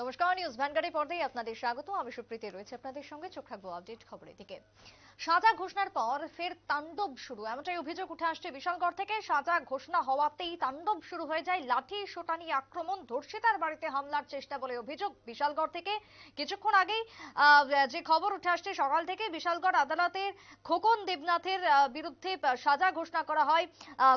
নমস্কার, নিউজ ভ্যানগার্ডের পর্দায় আপনাদের স্বাগত। আমি সুপ্রীতি রয়েছে আপনাদের সঙ্গে। চোখ রাখব আপডেট খবরের দিকে। সাজা ঘোষণার পর ফের তাণ্ডব শুরু। এমনটাই অভিযোগ উঠে আসছে বিশালগড় থেকে। সাজা ঘোষণা হওয়াতেই তাণ্ডব শুরু হয়ে যায় লাঠি সোটানি আক্রমণ, ধর্ষিতার বাড়িতে হামলার চেষ্টা বলে অভিযোগ বিশালগড় থেকে। কিছুক্ষণ আগেই যে খবর উঠে আসছে সকাল থেকে, বিশালগড় আদালতের খোকন দেবনাথের বিরুদ্ধে সাজা ঘোষণা করা হয়।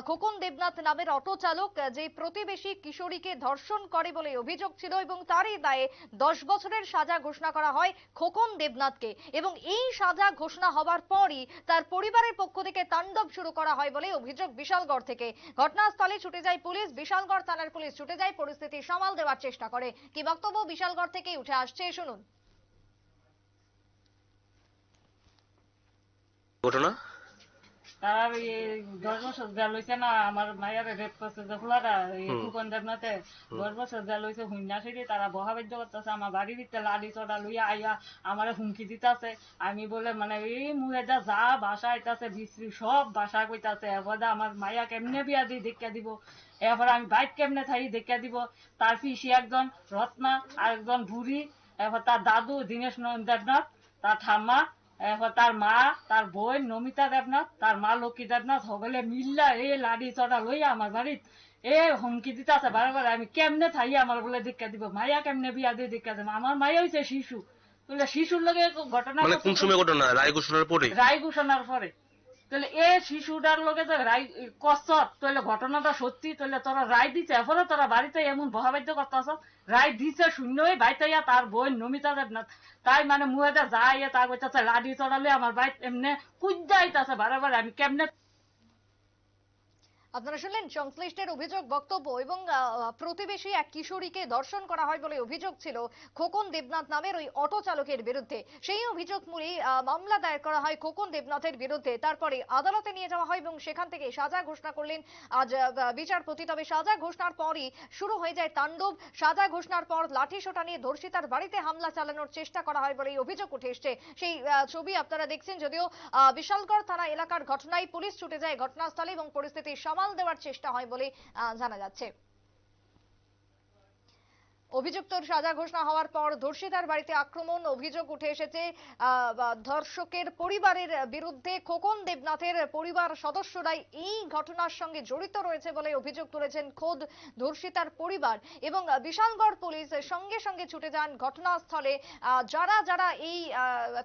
খোকন দেবনাথ নামের অটো চালক, যে প্রতিবেশী কিশোরীকে ধর্ষণ করে বলে অভিযোগ ছিল এবং তারই দায়ে দশ বছরের সাজা ঘোষণা করা হয় খোকন দেবনাথকে। এবং এই সাজা ঘোষণা হবার পরই তার পরিবারের পক্ষ থেকে তাণ্ডব শুরু করা হয় বলে অভিযোগ বিশালগড় থেকে। ঘটনাস্থলে ছুটে যায় পুলিশ। বিশালগড় থানার পুলিশ ছুটে যায়, পরিস্থিতি সামাল দেওয়ার চেষ্টা করে। কি বক্তব্য বিশালগড় থেকে উঠে আসছে, শুনুন। ঘটনা? তার এই দশ বছর যা লইছে না আমার মায়ের রেপ করছে যে দেবনাথে দশ বছর লইছে সেটি তারা বহাবাদ্য করতেছে আমার বাড়ির ভিতরে লাড়ি চড়া লইয়া আইয়া আমার হুমকি দিতাছে। আমি বলে মানে এই মুহে যা যা বাসা আইতাছে বিশ্রী সব বাসা কইতাছে এরপরে আমার মাইয়া কেমনে বিয়া দি দেখা দিব। এরপরে আমি বাইক কেমনে থাকি দেখা দিব। তার পিসি একজন রত্না আর একজন বুড়ি এরপর তার দাদু দীনেশ নয়ন দেবনাথ তার ঠাম্মা এরপর তার মা তার বোন নমিতা দেবনাথ তার মা লক্ষ্মী দেবনাথ সকলে মিল্লা এ লাড়ি চড়া লইয়া আমার বাড়িত। এ হুমকি দিতেছে বারে বারে আমি কেমনে থাই আমার বলে দীক্ষা দিব? মাইয়া কেমনে বিয়া দিয়ে দীক্ষা দিব? আমার মাইয়া হইছে শিশু। বলে শিশুর লগে ঘটনা মানে কোন সময় ঘটনা? রায় ঘোষণার পরে? রায় ঘোষণার পরে। তাহলে এ শিশুটার লোকে যে রায় কচ্ছর তাহলে ঘটনাটা সত্যি, তাহলে তোরা রায় দিছে এরপরে তোরা বাড়িতে এমন বহাবাদ্য করতেছ, রায় দিছে শূন্যই বাইতে ইয়া তার বই নমিতা দেবনাথ। তাই মানে মুহেদা যাই তা কইতাছে, লাডি চড়ালে আমার বাইত এমনে কুদ্দাইতাছে বারে বারে, আমি কেমনে আপনারা শুনলেন সংশ্লিষ্টের অভিযোগ, বক্তব্য এবং প্রতিবেশী এক কিশোরীকে ধর্ষণ করা হয় বলে অভিযোগ ছিল খোকন দেবনাথ নামের ওই অটো চালকের বিরুদ্ধে। সেই অভিযোগ মূলে মামলা দায়ের করা হয় খোকন দেবনাথের বিরুদ্ধে। তারপরে আদালতে নিয়ে যাওয়া হয় এবং সেখান থেকে সাজা ঘোষণা করলেন আজ বিচারপতি। তবে সাজা ঘোষণার পরই শুরু হয়ে যায় তাণ্ডব। সাজা ঘোষণার পর লাঠি সোটা নিয়ে ধর্ষিতার বাড়িতে হামলা চালানোর চেষ্টা করা হয় বলে অভিযোগ উঠে এসছে। সেই ছবি আপনারা দেখছেন যদিও বিশালগড় থানা এলাকার ঘটনায় পুলিশ ছুটে যায় ঘটনাস্থলে এবং পরিস্থিতি সামাল দেওয়ার চেষ্টা হয় বলে জানা যাচ্ছে। অভিযুক্তর সাজা ঘোষণা হওয়ার পর ধর্ষিতার বাড়িতে আক্রমণ, অভিযোগ উঠে এসেছে ধর্ষকের পরিবারের বিরুদ্ধে খোকন দেবনাথের পরিবার সদস্যরাই এই ঘটনার সঙ্গে জড়িত রয়েছে বলে অভিযোগ তুলেছেন খোদ ধর্ষিতার পরিবার এবং বিশালগড় পুলিশ সঙ্গে সঙ্গে ছুটে যান ঘটনাস্থলে। যারা যারা এই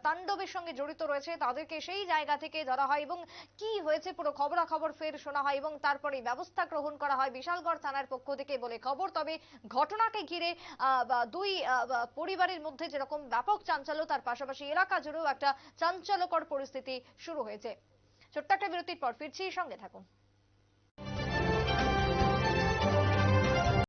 তাণ্ডবের সঙ্গে জড়িত রয়েছে তাদেরকে সেই জায়গা থেকে ধরা হয় এবং কি হয়েছে পুরো খবরাখবর ফের শোনা হয় এবং তারপরে ব্যবস্থা গ্রহণ করা হয় বিশালগড় থানার পক্ষ থেকে বলে খবর। তবে ঘটনাকে ঘিরে দুই পরিবারের মধ্যে যেরকম ব্যাপক চাঞ্চল্য, তার পাশাপাশি এলাকা জুড়েও একটা চাঞ্চল্যকর পরিস্থিতি শুরু হয়েছে। ছোট্ট একটা বিরতির পর ফিরছি, সঙ্গে থাকুন।